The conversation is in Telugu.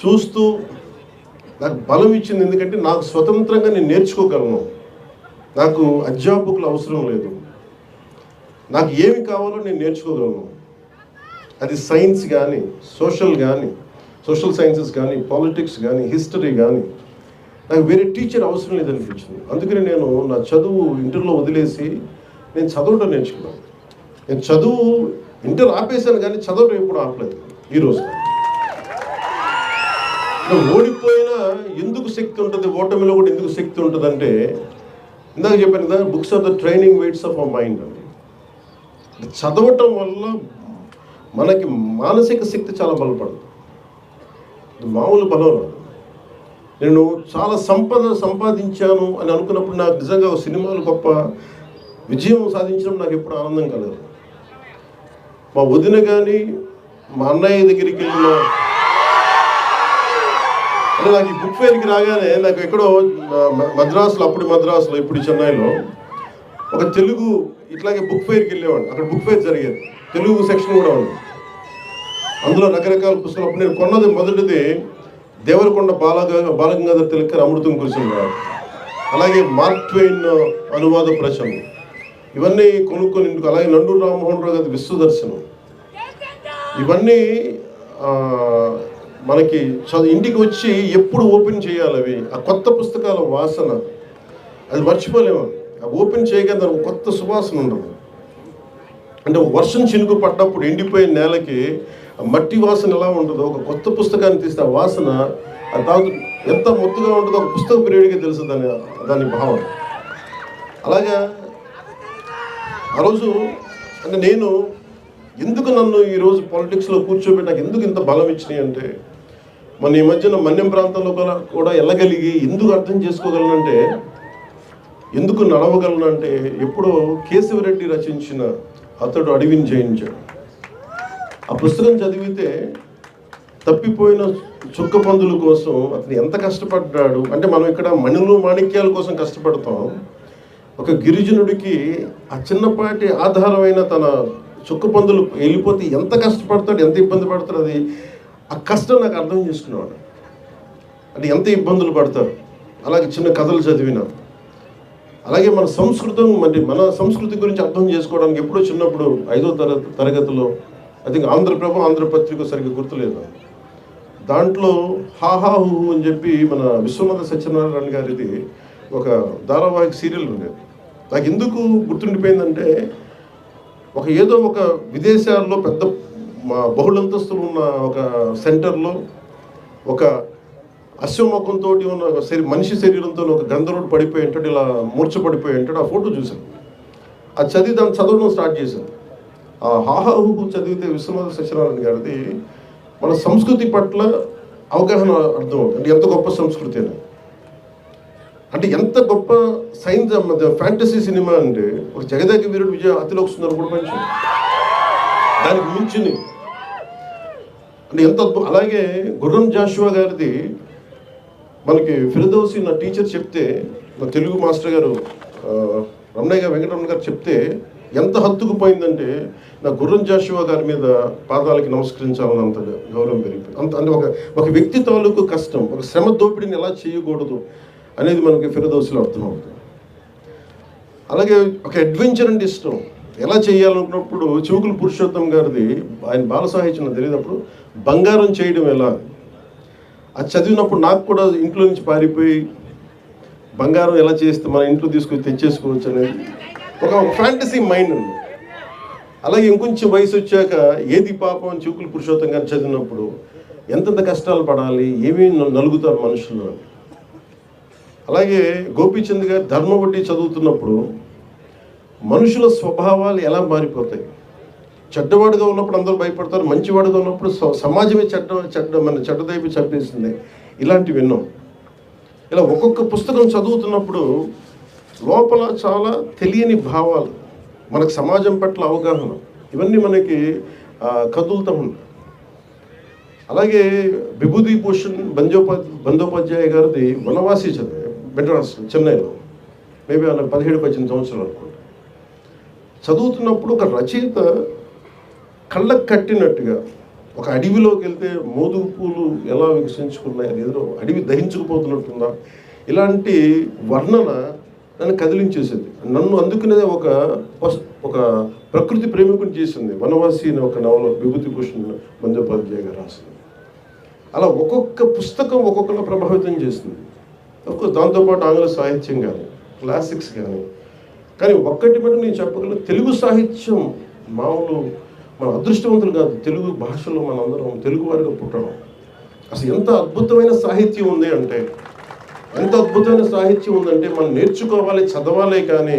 చూస్తూ నాకు బలం ఇచ్చింది ఎందుకంటే నాకు స్వతంత్రంగా నేను నేర్చుకోగలను. నాకు అధ్యాపకులు అవసరం లేదు. నాకు ఏమి కావాలో నేను నేర్చుకోగలను. అది సైన్స్ కానీ సోషల్ కానీ సోషల్ సైన్సెస్ కానీ పాలిటిక్స్ కానీ హిస్టరీ కానీ నాకు వేరే టీచర్ అవసరం లేదనిపించింది. అందుకని నేను నా చదువు ఇంటర్లో వదిలేసి నేను చదవడం నేర్చుకున్నాను. నేను చదువు ఇంటర్ ఆపేశాను కానీ చదవడం ఎప్పుడు ఆపలేదు. ఈరోజు ఓడిపోయినా ఎందుకు శక్తి ఉంటుంది? ఓటమిలో కూడా ఎందుకు శక్తి ఉంటుంది అంటే ఇందాక చెప్పాను కదా books are the training weights of our mind అండి. చదవటం వల్ల మనకి మానసిక శక్తి చాలా బలపడుతుంది. మామూలు బలం నేను చాలా సంపద సంపాదించాను అని అనుకున్నప్పుడు నాకు నిజంగా సినిమాలు గొప్ప విజయం సాధించడం నాకు ఎప్పుడు ఆనందం కలదు మా వదిన కానీ మా అన్నయ్య దగ్గరికి వెళ్ళిన అంటే నాకు ఈ బుక్ ఫెయిర్కి రాగానే నాకు ఎక్కడో మద్రాసులో అప్పుడు మద్రాసులో ఇప్పుడు చెన్నైలో ఒక తెలుగు ఇట్లాగే బుక్ ఫేర్కి వెళ్ళేవాడిని. అక్కడ బుక్ ఫెయిర్ జరిగేది. తెలుగు సెక్షన్ కూడా ఉంది. అందులో రకరకాల పుస్తకాలు. అప్పుడు నేను కొన్నది మొదటిది దేవరకొండ బాలగ బాలగంగాధర్ తిలకర్ అమృతం కురిసింది అలాగే మార్క్ అనువాద ప్రచనం. ఇవన్నీ కొనుక్కొని ఇంటికి అలాగే నండూరు రామ్మోహన్ రావు గారి విశ్వదర్శనం. ఇవన్నీ మనకి చదువు ఇంటికి వచ్చి ఎప్పుడు ఓపెన్ చేయాలి అవి? ఆ కొత్త పుస్తకాల వాసన. అది మర్చిపోలేము. ఆ ఓపెన్ చేయగానే దానికి కొత్త సువాసన ఉండదు. అంటే వర్షం చినుకు పడ్డప్పుడు ఎండిపోయిన నేలకి ఆ మట్టి వాసన ఎలా ఉండదో ఒక కొత్త పుస్తకాన్ని తీస్తే ఆ వాసన దాని ఎంత మొత్తుగా ఉంటుందో ఒక పుస్తక పీరియడ్కి తెలుసు దాని దాని భావం అలాగా ఆ రోజు అంటే నేను ఎందుకు నన్ను ఈరోజు పాలిటిక్స్లో కూర్చోబెట్టి నాకు ఎందుకు ఇంత బలం ఇచ్చినాయి అంటే మన ఈ మధ్యన మన్యం ప్రాంతంలో కూడా కూడా వెళ్ళగలిగి ఎందుకు అర్థం చేసుకోగలనంటే ఎందుకు నడవగలనంటే ఎప్పుడో కేశవరెడ్డి రచించిన అతడు అడవిని జయించాడు. ఆ పుస్తకం చదివితే తప్పిపోయిన చుక్క పందుల కోసం అతను ఎంత కష్టపడ్డాడు? అంటే మనం ఇక్కడ మణులు మాణిక్యాల కోసం కష్టపడతాం. ఒక గిరిజనుడికి ఆ చిన్నపాటి ఆధారమైన తన చుక్క పందులు వెళ్ళిపోతే ఎంత కష్టపడతాడు ఎంత ఇబ్బంది పడతాడు అది? ఆ కష్టం నాకు అర్థం చేసుకునేవాడు. అంటే ఎంత ఇబ్బందులు పడతారు. అలాగే చిన్న కథలు చదివిన. అలాగే మన సంస్కృతం మరి మన సంస్కృతి గురించి అర్థం చేసుకోవడానికి ఎప్పుడో చిన్నప్పుడు ఐదో తరగతి తరగతిలో ఐ థింక్ ఆంధ్రప్రభ ఆంధ్రపత్రిక సరిగ్గా గుర్తులేదు. దాంట్లో హాహా హూ అని చెప్పి మన విశ్వనాథ సత్యనారాయణ గారిది ఒక ధారావాహిక సీరియల్ ఉండేది. నాకు ఎందుకు గుర్తుండిపోయిందంటే ఒక ఏదో ఒక విదేశాల్లో పెద్ద మా బహుళంతస్తులు ఉన్న ఒక సెంటర్లో ఒక అశ్వముఖంతో ఉన్న ఒక శరీ మనిషి శరీరంతో ఒక గంధర్వుడు పడిపోయి ఉంటాడు ఇలా మూర్చ పడిపోయి ఉంటాడు ఆ ఫోటో చూశాను. అది చదివి దాన్ని చదవడం స్టార్ట్ చేశాను. ఆ హాహాహు చదివితే విశ్వనాథ సత్యనారాయణ గారిది మన సంస్కృతి పట్ల అవగాహన అర్థం అవుతుంది. అంటే ఎంత గొప్ప సంస్కృతి అని. అంటే ఎంత గొప్ప సైన్స్ ఫ్యాంటసీ సినిమా అంటే ఒక జగదేక వీరుడు విజయ అతిలోక సుందరం కూడా మంచి దానికి మించింది అంటే ఎంత అలాగే గుర్రం జాషువా గారిది మనకి ఫిరదౌసి నా టీచర్ చెప్తే నా తెలుగు మాస్టర్ గారు రమణయ్య గారు వెంకటరమణ గారు చెప్తే ఎంత హత్తుకుపోయిందంటే నా గుర్రం జాషువా గారి మీద పాదాలకి నమస్కరించాలని అంత గౌరవం పెరిగిపోయింది. అంత అంటే ఒక ఒక వ్యక్తి తాలూకు కష్టం ఒక శ్రమ దోపిడీని ఎలా చేయకూడదు అనేది మనకి ఫిరదోసిలో అర్థమవుతుంది. అలాగే ఒక అడ్వెంచర్ అంటే ఇష్టం. ఎలా చేయాలనుకున్నప్పుడు చివుకుల పురుషోత్తం గారిది ఆయన బాల సాహిత్యం తెలియనప్పుడు బంగారం చేయడం ఎలా? అది చదివినప్పుడు నాకు కూడా ఇంట్లో నుంచి పారిపోయి బంగారం ఎలా చేస్తే మన ఇంట్లో తీసుకొని తెచ్చేసుకోవచ్చు అనేది ఒక ఫ్యాంటసీ మైండ్ ఉంది. అలాగే ఇంకొంచెం వయసు వచ్చాక ఏది పాపం అని చివుకుల పురుషోత్తం గారు చదివినప్పుడు ఎంతెంత కష్టాలు పడాలి ఏమేమి నలుగుతారు మనుషులు అలాగే గోపీచంద్ గారు ధర్మవడ్డీ చదువుతున్నప్పుడు మనుషుల స్వభావాలు ఎలా మారిపోతాయి? చెడ్డవాడుగా ఉన్నప్పుడు అందరూ భయపడతారు మంచివాడుగా ఉన్నప్పుడు సమాజమే చెడ్డ చెడ్డ మన చెడ్డదైపు చంపేస్తుంది ఇలాంటివి విన్నాం. ఇలా ఒక్కొక్క పుస్తకం చదువుతున్నప్పుడు లోపల చాలా తెలియని భావాలు మనకు సమాజం పట్ల అవగాహన ఇవన్నీ మనకి కదులుతూ ఉంటాయి అలాగే విభూతిభూషణ్ బంజోపా బందోపాధ్యాయ గారిది వనవాసి చదివే మెడ్రాస్ చెన్నైలో మేబీ ఆయన పదిహేడు పద్దెనిమిది సంవత్సరాలు అనుకుంటా. చదువుతున్నప్పుడు ఒక రచయిత కళ్ళకు కట్టినట్టుగా ఒక అడవిలోకి వెళ్తే మోదుగు పూలు ఎలా వికసించుకున్నాయి అది ఏదో అడవి దహించుకుపోతున్నట్టుందా? ఇలాంటి వర్ణన నన్ను కదిలించేసింది. నన్ను అందుకునే ఒక ఒక ప్రకృతి ప్రేమికుని చేసింది. వనవాసి అనే ఒక నవల విభూతి భూషణ్ బందోపాధ్యాయ గారు రాసింది. అలా ఒక్కొక్క పుస్తకం ఒక్కొక్కలా ప్రభావితం చేసింది ఒక్కొక్క దాంతోపాటు ఆంగ్ల సాహిత్యం కానీ క్లాసిక్స్ కానీ కానీ ఒక్కటి మటు నేను చెప్పగలను తెలుగు సాహిత్యం మామూలు మన అదృష్టవంతులు కాదు తెలుగు భాషలో మనందరం తెలుగు వారిగా పుట్టడం. అసలు ఎంత అద్భుతమైన సాహిత్యం ఉంది అంటే ఎంత అద్భుతమైన సాహిత్యం ఉందంటే మనం నేర్చుకోవాలి చదవాలి కానీ